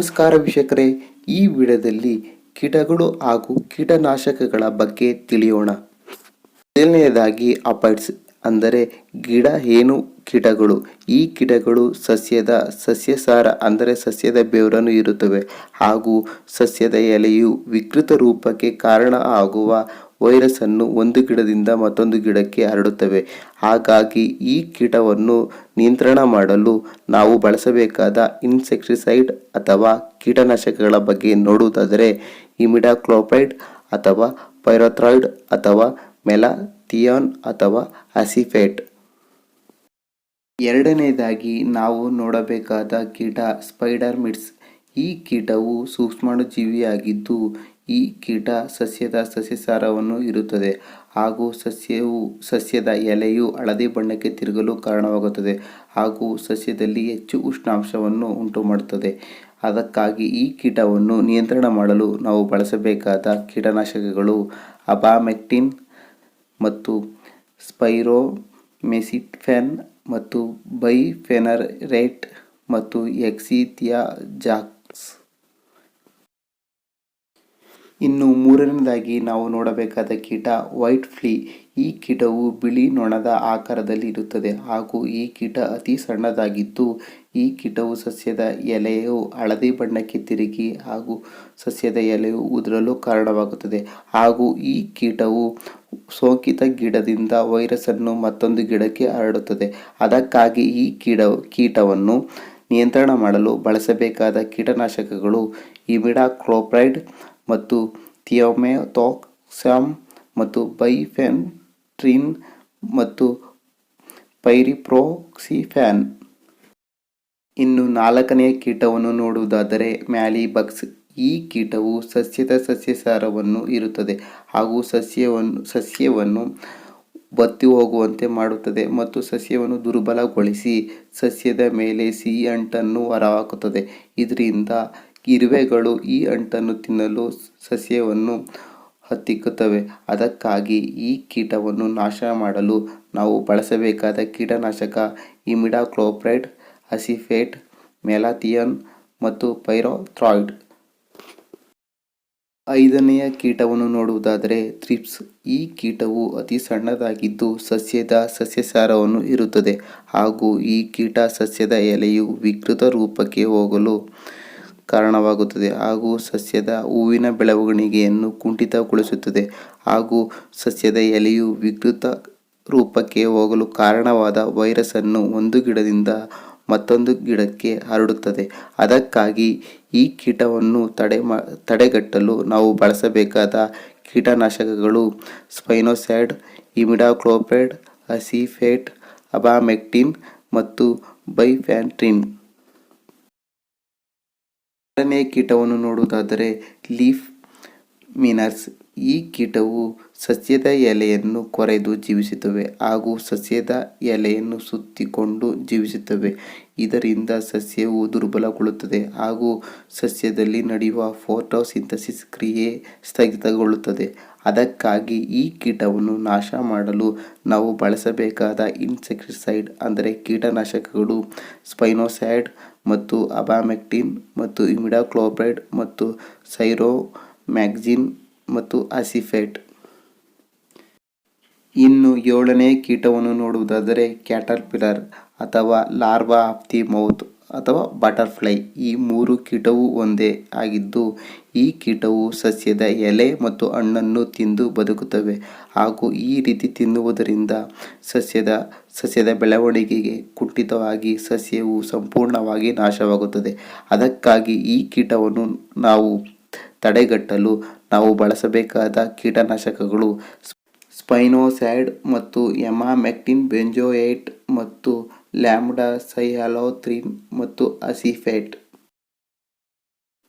ನಮಸ್ಕಾರ ವೀಕ್ಷಕರೇ, ಈ ವಿಡಿಯೋದಲ್ಲಿ ಕೀಟಗಳು ಹಾಗೂ ಕೀಟನಾಶಕಗಳ ಬಗ್ಗೆ ತಿಳಿಯೋಣ. ಮೊದಲನೆಯದಾಗಿ ಅಪೈಟ್ಸ್ ಅಂದರೆ ಗಿಡ ಏನು ಕೀಟಗಳು? ಈ ಕೀಟಗಳು ಸಸ್ಯದ ಸಸ್ಯಸಾರ ಅಂದರೆ ಸಸ್ಯದ ಬೆವರನ್ನು ಇರುತ್ತವೆ ಹಾಗೂ ಸಸ್ಯದ ಎಲೆಯು ವಿಕೃತ ರೂಪಕ್ಕೆ ಕಾರಣ ಆಗುವ ವೈರಸ್ ಅನ್ನು ಒಂದು ಗಿಡದಿಂದ ಮತ್ತೊಂದು ಗಿಡಕ್ಕೆ ಹರಡುತ್ತವೆ. ಹಾಗಾಗಿ ಈ ಕೀಟವನ್ನು ನಿಯಂತ್ರಣ ಮಾಡಲು ನಾವು ಬಳಸಬೇಕಾದ ಇನ್ಸೆಕ್ಟಿಸೈಡ್ ಅಥವಾ ಕೀಟನಾಶಕಗಳ ಬಗ್ಗೆ ನೋಡುವುದಾದರೆ ಇಮಿಡಾಕ್ಲೋಪೈಡ್ ಅಥವಾ ಪೈರೋಥ್ರಾಯ್ಡ್ ಅಥವಾ ಮೆಲಾಥಿಯಾನ್ ಅಥವಾ ಅಸಿಫೇಟ್ ಎರಡನೇದಾಗಿ ನಾವು ನೋಡಬೇಕಾದ ಕೀಟ ಸ್ಪೈಡರ್ ಮಿಡ್ಸ್ ಈ ಕೀಟವು ಸೂಕ್ಷ್ಮಾಣುಜೀವಿಯಾಗಿದ್ದು ಈ ಕೀಟ ಸಸ್ಯದ ಸಸ್ಯಸಾರವನ್ನು ಇರುತ್ತದೆ. ಹಾಗೂ ಸಸ್ಯವು ಸಸ್ಯದ ಎಲೆಯು ಹಳದಿ ಬಣ್ಣಕ್ಕೆ ತಿರುಗಲು ಕಾರಣವಾಗುತ್ತದೆ. ಹಾಗೂ ಸಸ್ಯದಲ್ಲಿ ಹೆಚ್ಚು ಉಷ್ಣಾಂಶವನ್ನು ಉಂಟು ಮಾಡುತ್ತದೆ ಅದಕ್ಕಾಗಿ ಈ ಕೀಟವನ್ನು ನಿಯಂತ್ರಣ ಮಾಡಲು ನಾವು ಬಳಸಬೇಕಾದ ಕೀಟನಾಶಕಗಳು ಅಬಾಮೆಕ್ಟಿನ್ ಮತ್ತು ಸ್ಪೈರೋಮೆಸಿಫೆನ್ ಮತ್ತು ಬೈಫೆನರೇಟ್ ಮತ್ತು ಎಕ್ಸಿಥಿಯಾಜಾಕ್ಸ್. ಇನ್ನು ಮೂರನೇದಾಗಿ ನಾವು ನೋಡಬೇಕಾದ ಕೀಟ ವೈಟ್ ಫ್ಲೀ. ಈ ಕೀಟವು ಬಿಳಿ ನೊಣದ ಆಕಾರದಲ್ಲಿ ಇರುತ್ತದೆ ಹಾಗೂ ಈ ಕೀಟ ಅತಿ ಸಣ್ಣದಾಗಿದ್ದು, ಈ ಕೀಟವು ಸಸ್ಯದ ಎಲೆಯು ಹಳದಿ ಬಣ್ಣಕ್ಕೆ ತಿರುಗಿ ಹಾಗೂ ಸಸ್ಯದ ಎಲೆಯು ಉದುರಲು ಕಾರಣವಾಗುತ್ತದೆ ಹಾಗೂ ಈ ಕೀಟವು ಸೋಂಕಿತ ಗಿಡದಿಂದ ವೈರಸನ್ನು ಮತ್ತೊಂದು ಗಿಡಕ್ಕೆ ಹರಡುತ್ತದೆ. ಅದಕ್ಕಾಗಿ ಈ ಕೀಟ ಕೀಟವನ್ನು ನಿಯಂತ್ರಣ ಮಾಡಲು ಬಳಸಬೇಕಾದ ಕೀಟನಾಶಕಗಳು ಇಮಿಡಾಕ್ಲೋಪ್ರೈಡ್ ಮತ್ತು ಥಿಯೋಮೆಥೋಕ್ಸಾಮ್ ಮತ್ತು ಬೈಫೆನ್ಟ್ರಿನ್ ಮತ್ತು ಪೈರಿಪ್ರೋಕ್ಸಿಫ್ಯಾನ್ ಇನ್ನು ನಾಲ್ಕನೆಯ ಕೀಟವನ್ನು ನೋಡುವುದಾದರೆ ಮ್ಯಾಲಿಬಗ್ಸ್. ಈ ಕೀಟವು ಸಸ್ಯದ ಸಸ್ಯಸಾರವನ್ನು ಇರುತ್ತದೆ ಹಾಗೂ ಸಸ್ಯವನ್ನು ಸಸ್ಯವನ್ನು ಬತ್ತಿ ಹೋಗುವಂತೆ ಮಾಡುತ್ತದೆ ಮತ್ತು ಸಸ್ಯವನ್ನು ದುರ್ಬಲಗೊಳಿಸಿ ಸಸ್ಯದ ಮೇಲೆ ಸಿಹಿ ಅಂಟನ್ನು ಹೊರಹಾಕುತ್ತದೆ. ಇದರಿಂದ ಇರುವೆಗಳು ಈ ಅಂಟನ್ನು ತಿನ್ನಲು ಸಸ್ಯವನ್ನು ಹತ್ತಿಕ್ಕುತ್ತವೆ. ಅದಕ್ಕಾಗಿ ಈ ಕೀಟವನ್ನು ನಾಶ ಮಾಡಲು ನಾವು ಬಳಸಬೇಕಾದ ಕೀಟನಾಶಕ ಇಮಿಡಾಕ್ಲೋಪ್ರೈಡ್ ಅಸಿಫೇಟ್, ಮೆಲಾಥಿಯನ್ ಮತ್ತು ಪೈರೋಥ್ರಾಯ್ಡ್. ಐದನೆಯ ಕೀಟವನ್ನು ನೋಡುವುದಾದರೆ ಥ್ರಿಪ್ಸ್. ಈ ಕೀಟವು ಅತಿ ಸಣ್ಣದಾಗಿದ್ದು ಸಸ್ಯದ ಸಸ್ಯಸಾರವನ್ನು ಇರುತ್ತದೆ ಹಾಗೂ ಈ ಕೀಟ ಸಸ್ಯದ ಎಲೆಯು ವಿಕೃತ ರೂಪಕ್ಕೆ ಹೋಗಲು ಕಾರಣವಾಗುತ್ತದೆ. ಹಾಗೂ ಸಸ್ಯದ ಹೂವಿನ ಬೆಳವಣಿಗೆಯನ್ನು ಕುಂಠಿತಗೊಳಿಸುತ್ತದೆ. ಹಾಗೂ ಸಸ್ಯದ ಎಲೆಯು ವಿಕೃತ ರೂಪಕ್ಕೆ ಹೋಗಲು ಕಾರಣವಾದ ವೈರಸ್ಸನ್ನು ಒಂದು ಗಿಡದಿಂದ ಮತ್ತೊಂದು ಗಿಡಕ್ಕೆ ಹರಡುತ್ತದೆ. ಅದಕ್ಕಾಗಿ ಈ ಕೀಟವನ್ನು ತಡೆ ತಡೆಗಟ್ಟಲು ನಾವು ಬಳಸಬೇಕಾದ ಕೀಟನಾಶಕಗಳು ಸ್ಪೈನೋಸೈಡ್, ಇಮಿಡಾಕ್ಲೋಪೈಡ್, ಅಸಿಫೇಟ್, ಅಬಾಮೆಕ್ಟಿನ್ ಮತ್ತು ಬೈಫ್ಯಾಂಟ್ರಿನ್. ಎರಡನೇ ಕೀಟವನ್ನು ನೋಡುವುದಾದರೆ ಲೀಫ್ ಮಿನರ್ಸ್. ಈ ಕೀಟವು ಸಸ್ಯದ ಎಲೆಯನ್ನು ಕೊರೆದು ಜೀವಿಸುತ್ತವೆ ಹಾಗೂ ಸಸ್ಯದ ಎಲೆಯನ್ನು ಸುತ್ತಿಕೊಂಡು ಜೀವಿಸುತ್ತವೆ. ಇದರಿಂದ ಸಸ್ಯವು ದುರ್ಬಲಗೊಳ್ಳುತ್ತದೆ ಹಾಗೂ ಸಸ್ಯದಲ್ಲಿ ನಡೆಯುವ ಫೋಟೋಸಿಂಥಸಿಸ್ ಕ್ರಿಯೆ ಸ್ಥಗಿತಗೊಳ್ಳುತ್ತದೆ. ಅದಕ್ಕಾಗಿ ಈ ಕೀಟವನ್ನು ನಾಶ ಮಾಡಲು ನಾವು ಬಳಸಬೇಕಾದ ಇನ್ಸೆಕ್ಟಿಸೈಡ್, ಅಂದರೆ ಕೀಟನಾಶಕಗಳು ಸ್ಪೈನೋಸ್ಯಾಡ್ ಮತ್ತು ಅಬಾಮೆಕ್ಟಿನ್ ಮತ್ತು ಇಮಿಡಾಕ್ಲೋಪ್ರೈಡ್ ಮತ್ತು ಸೈರೋ ಮ್ಯಾಗ್ಜಿನ್ ಮತ್ತು ಅಸಿಫೇಟ್ ಇನ್ನು ಏಳನೇ ಕೀಟವನ್ನು ನೋಡುವುದಾದರೆ ಕ್ಯಾಟರ್ಪಿಲ್ಲರ್ ಅಥವಾ ಲಾರ್ವಾ ಆಫ್ ದಿ ಮೌತ್ ಅಥವಾ ಬಟರ್ಫ್ಲೈ. ಈ ಮೂರು ಕೀಟವು ಒಂದೇ ಆಗಿದ್ದು ಈ ಕೀಟವು ಸಸ್ಯದ ಎಲೆ ಮತ್ತು ಹಣ್ಣನ್ನು ತಿಂದು ಬದುಕುತ್ತವೆ. ಹಾಗೂ ಈ ರೀತಿ ತಿನ್ನುವುದರಿಂದ ಸಸ್ಯದ ಸಸ್ಯದ ಬೆಳವಣಿಗೆಗೆ ಕುಂಠಿತವಾಗಿ ಸಸ್ಯವು ಸಂಪೂರ್ಣವಾಗಿ ನಾಶವಾಗುತ್ತದೆ. ಅದಕ್ಕಾಗಿ ಈ ಕೀಟವನ್ನು ನಾವು ತಡೆಗಟ್ಟಲು ನಾವು ಬಳಸಬೇಕಾದ ಕೀಟನಾಶಕಗಳು ಸ್ಪೈನೋಸೈಡ್ ಮತ್ತು ಎಮಾಮೆಕ್ಟಿನ್, ಬೆಂಜೋಯೇಟ್ ಮತ್ತು ಲ್ಯಾಮ್ಡಾ ಸೈಹಲೋಥ್ರಿನ್ ಮತ್ತು ಅಸಿಫೇಟ್.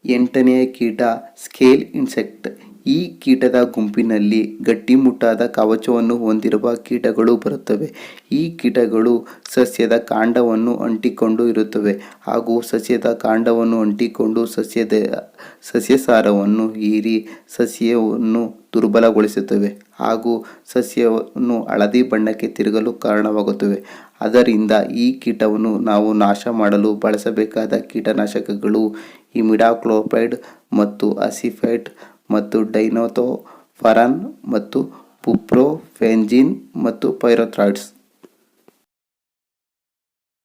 ಎಂಟನೆಯ ಕೀಟ ಸ್ಕೇಲ್ ಇನ್ಸೆಕ್ಟ್ ಈ ಕೀಟದ ಗುಂಪಿನಲ್ಲಿ ಗಟ್ಟಿಮುಟ್ಟಾದ ಕವಚವನ್ನು ಹೊಂದಿರುವ ಕೀಟಗಳು ಬರುತ್ತವೆ. ಈ ಕೀಟಗಳು ಸಸ್ಯದ ಕಾಂಡವನ್ನು ಅಂಟಿಕೊಂಡು ಇರುತ್ತವೆ ಹಾಗೂ ಸಸ್ಯದ ಕಾಂಡವನ್ನು ಅಂಟಿಕೊಂಡು ಸಸ್ಯದ, ಸಸ್ಯಸಾರವನ್ನು ಹೀರಿ ಸಸ್ಯವನ್ನು ದುರ್ಬಲಗೊಳಿಸುತ್ತವೆ ಹಾಗೂ ಸಸ್ಯವನ್ನು ಹಳದಿ ಬಣ್ಣಕ್ಕೆ ತಿರುಗಲು ಕಾರಣವಾಗುತ್ತವೆ. ಅದರಿಂದ ಈ ಕೀಟವನ್ನು ನಾವು ನಾಶ ಮಾಡಲು ಬಳಸಬೇಕಾದ ಕೀಟನಾಶಕಗಳು ಇಮಿಡಾಕ್ಲೋಪೈಡ್ ಮತ್ತು ಅಸಿಫೈಟ್ ಮತ್ತು ಡೈನೋಥೋಫರಾನ್ ಮತ್ತು ಪುಪ್ರೋಫೆಂಜಿನ್ ಮತ್ತು ಪೈರೋಥ್ರಾಯ್ಡ್ಸ್.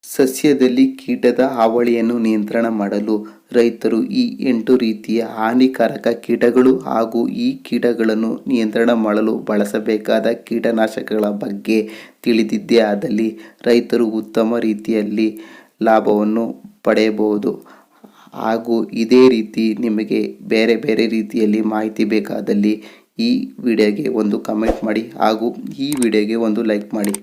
ಸಸ್ಯದಲ್ಲಿ ಕೀಟದ ಹಾವಳಿಯನ್ನು ನಿಯಂತ್ರಣ ಮಾಡಲು ರೈತರು ಈ ಎಂಟು ರೀತಿಯ ಹಾನಿಕಾರಕ ಕೀಟಗಳು ಹಾಗೂ ಈ ಕೀಟಗಳನ್ನು ನಿಯಂತ್ರಣ ಮಾಡಲು ಬಳಸಬೇಕಾದ ಕೀಟನಾಶಕಗಳ ಬಗ್ಗೆ ತಿಳಿದಿದ್ದೇ ಆದಲ್ಲಿ ರೈತರು ಉತ್ತಮ ರೀತಿಯಲ್ಲಿ ಲಾಭವನ್ನು ಪಡೆಯಬಹುದು. ಹಾಗೂ ಇದೇ ರೀತಿ ನಿಮಗೆ ಬೇರೆ ಬೇರೆ ರೀತಿಯಲ್ಲಿ ಮಾಹಿತಿ ಬೇಕಾದಲ್ಲಿ ಈ ವಿಡಿಯೋಗೆ ಒಂದು ಕಮೆಂಟ್ ಮಾಡಿ ಹಾಗೂ ಈ ವಿಡಿಯೋಗೆ ಒಂದು ಲೈಕ್ ಮಾಡಿ.